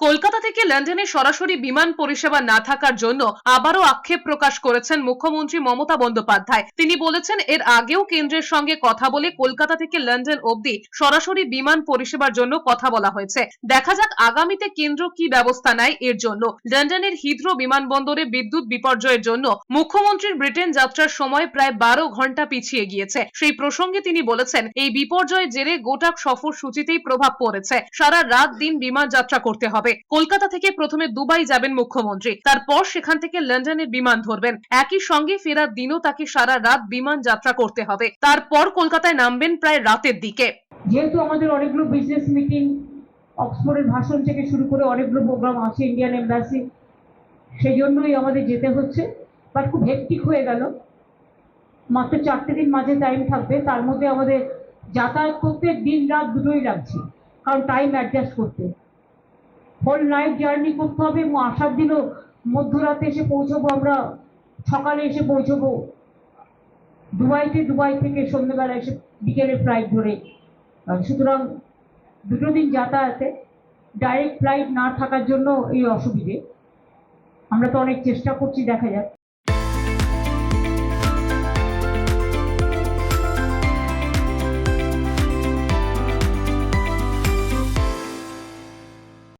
কলকাতা থেকে লন্ডনে সরাসরি বিমান পরিষেবা না থাকার জন্য আবারও আক্ষেপ প্রকাশ করেছেন মুখ্যমন্ত্রী মমতা বন্দ্যোপাধ্যায়। তিনি বলেছেন, এর আগেও কেন্দ্রের সঙ্গে কথা বলে কলকাতা থেকে লন্ডন অবধি সরাসরি বিমান পরিষেবার জন্য কথা বলা হয়েছে। দেখা যাক আগামীতে কেন্দ্র কি ব্যবস্থা নেয় এর জন্য। লন্ডনের হিথ্রো বিমানবন্দরে বিদ্যুৎ বিপর্যয়ের জন্য মুখ্যমন্ত্রীর ব্রিটেন যাত্রার সময় প্রায় বারো ঘণ্টা পিছিয়ে গিয়েছে। সেই প্রসঙ্গে তিনি বলেছেন, এই বিপর্যয়ের জেরে গোটা সফর সূচিতেই প্রভাব পড়েছে। সারা রাত দিন বিমান যাত্রা করতে হবে। কলকাতা থেকে প্রথমে দুবাই যাবেন মুখ্যমন্ত্রী, তারপর সেখান থেকে লন্ডনের বিমান ধরবেন। একই সঙ্গে ফেরার দিনও তাকে সারা রাত বিমান যাত্রা করতে হবে। তারপর কলকাতায় নামবেন প্রায় রাতের দিকে। যেহেতু আমাদের অনেকগুলো বিজনেস মিটিং অক্সফোর্ডের ভাষণ থেকে শুরু করে অনেকগুলো প্রোগ্রাম আছে ইন্ডিয়ান এম্বাসি সেই জন্যই আমাদের যেতে হচ্ছে। বাট খুব হেক্টিক হয়ে গেল। মাত্র চারটে দিন মাঝে টাইম থাকবে। তার মধ্যে আমাদের যাতায়াত করতে দিন রাত দুটোই লাগছে। কারণ টাইম অ্যাডজাস্ট করতে। হোল নাইট জার্নি করতে হবে এবং আসার দিনও মধ্যরাতে এসে পৌঁছবো আমরা। সকালে এসে পৌঁছবো। দুবাইতে, দুবাই থেকে সন্ধ্যেবেলা এসে বিকেলে ফ্লাইট ধরে। সুতরাং দুটো দিন যাতায়াতে ডাইরেক্ট ফ্লাইট না থাকার জন্য এই অসুবিধে। আমরা তো অনেক চেষ্টা করছি, দেখা যাক।